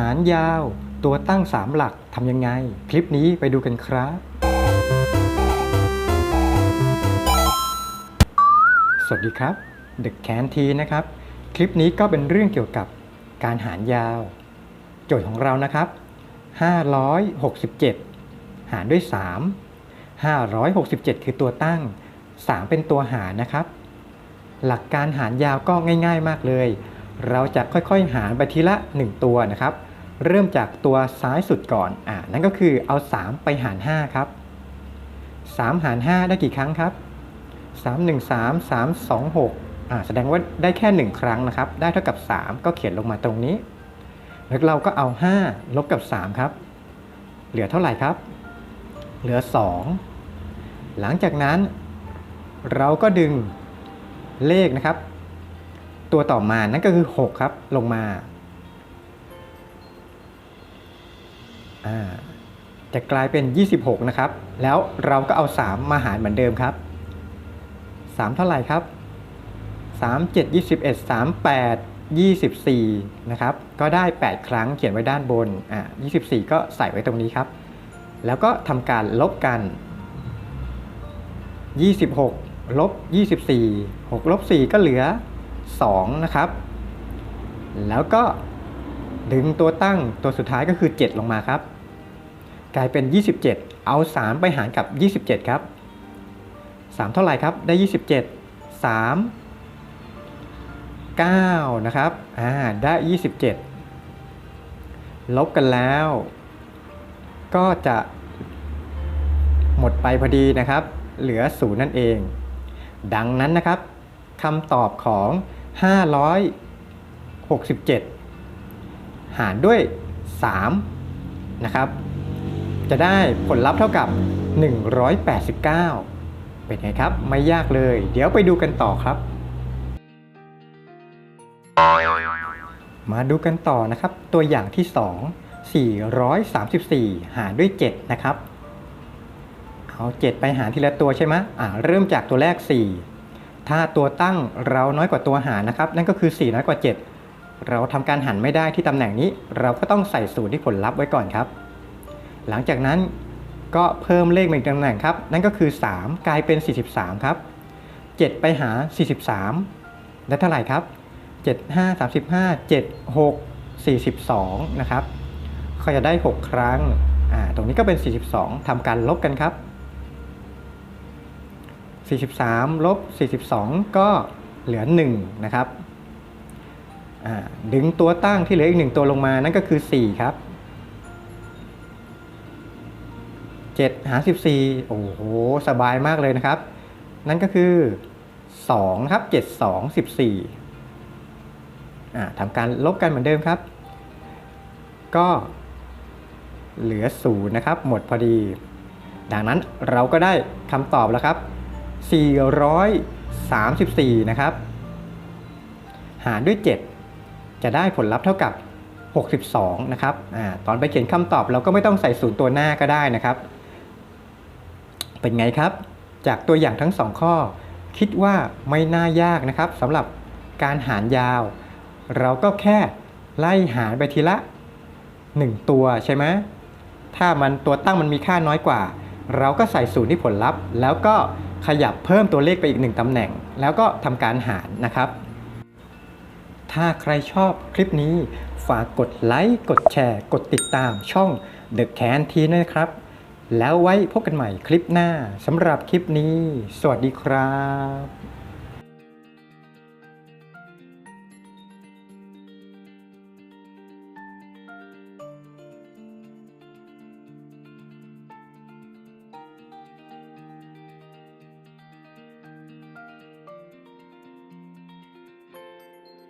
หารยาว ตัวตั้ง 3 หลักทำยังไง คลิปนี้ไปดูกันครับ สวัสดีครับ The Can T นะครับ คลิปนี้ก็เป็นเรื่องเกี่ยวกับการหารยาว โจทย์ของเรานะครับ 567 หารด้วย 3 567 คือตัวตั้ง 3 เป็นตัวหารนะครับ หลักการหารยาวก็ง่าย ๆ มากเลย เราจะค่อยๆ หารไปทีละ 1 ตัวนะครับ เริ่มจากตัวซ้ายสุดก่อนอ่านั่นก็คือเอา 3 ไปหาร 5 ครับ 3 หาร 5 ได้กี่ครั้งครับ 3 1 3 3 2 6อ่าแสดงว่าได้แค่ 1 ครั้งนะครับ ได้เท่ากับ 3 ก็เขียนลงมาตรงนี้ แล้วเราก็เอา 5 ลบกับ 3 ครับ เหลือเท่าไหร่ครับ เหลือ 2 หลังจากนั้นเราก็ดึงเลขนะครับ ตัวต่อมานั่นก็คือ 6 ครับ ลงมาอ่าจะกลายเป็น 26 นะครับ แล้วเราก็เอา 3 มาหารเหมือนเดิมครับ 3 เท่าไหร่ครับ 3 7 21 3 8 24 นะครับ ก็ได้ 8 ครั้งเขียนไว้ด้านบน อ่า24 ก็ใส่ไว้ตรงนี้ครับ แล้วก็ทำการลบกัน 26 ลบ 24 6 ลบ 4 ก็เหลือ 2 นะครับ แล้วก็ดึงตัวตั้งตัวสุดท้ายก็คือ 7 ลงมาครับ กลายเป็น 27 เอา 3 ไปหารกับ 27 ครับ 3 เท่าไหร่ครับ ได้ 27 3 9 นะครับ อ่า ได้ 27 ลบกันแล้ว ก็จะหมดไปพอดีนะครับ เหลือ 0 นั่นเอง ดังนั้นนะครับ คำตอบของ 567 หารด้วย 3 นะครับ จะได้ผลลัพธ์เท่ากับ 189 เป็นไงครับ ไม่ยากเลย เดี๋ยวไปดูกันต่อครับ มาดูกันต่อนะครับ ตัวอย่างที่ 2 434 หารด้วย 7 นะครับเอา 7 ไปหารทีละตัวใช่ไหมอ่าเริ่มจากตัวแรก 4 ถ้าตัวตั้งเราน้อยกว่าตัวหารนะครับ นั่นก็คือ 4 น้อยกว่า 7 เราทำการหารไม่ได้ที่ตำแหน่งนี้ เราก็ต้องใส่ศูนย์ที่ผลลัพธ์ไว้ก่อนครับ หลังจากนั้นก็เพิ่มเลขมาอีกตำแหน่งครับ นั่นก็คือ 3 กลายเป็น 43 ครับ 7 ไปหา 43 ได้เท่าไหร่ครับ 7 5 35 7 6 42 นะครับก็จะได้ 6 ครั้ง อ่า ตรงนี้ก็เป็น 42ทำการลบกันครับ 43ลบ42 ก็เหลือ1นะครับดึงตัวตั้งที่เหลืออีก 1 ตัวลงมานั่นก็คือ 4 ครับ 7 หาร14 โอ้โห สบายมากเลยนะครับ นั่นก็คือ 2 ครับ 7 2 14อ่ทำการลบกันเหมือนเดิมครับ ก็เหลือ 0 นะครับ หมดพอดี ดังนั้นเราก็ได้คำตอบแล้วครับ 434 นะครับ หารด้วย 7 จะได้ผลลัพธ์เท่ากับ 62 นะครับอตอนไปเขียนคำตอบเราก็ไม่ต้องใส่ศูนย์ตัวหน้าก็ได้นะครับ เป็นไงครับ จากตัวอย่างทั้ง 2 ข้อ คิดว่าไม่น่ายากนะครับสำหรับการหารยาว เราก็แค่ไล่หารไปทีละ 1 ตัวใช่ไหมถ้ามันตัวตั้งมันมีค่าน้อยกว่า เราก็ใส่ศูนย์ที่ผลลัพธ์ แล้วก็ ขยับเพิ่มตัวเลขไปอีกหนึ่งตำแหน่ง แล้วก็ทำการหารนะครับ ถ้าใครชอบคลิปนี้ ฝากกดไลค์กดแชร์ กดติดตามช่อง The Can T ด้วยนะครับ แล้วไว้พบกันใหม่คลิปหน้าสำหรับคลิปนี้ สวัสดีครับ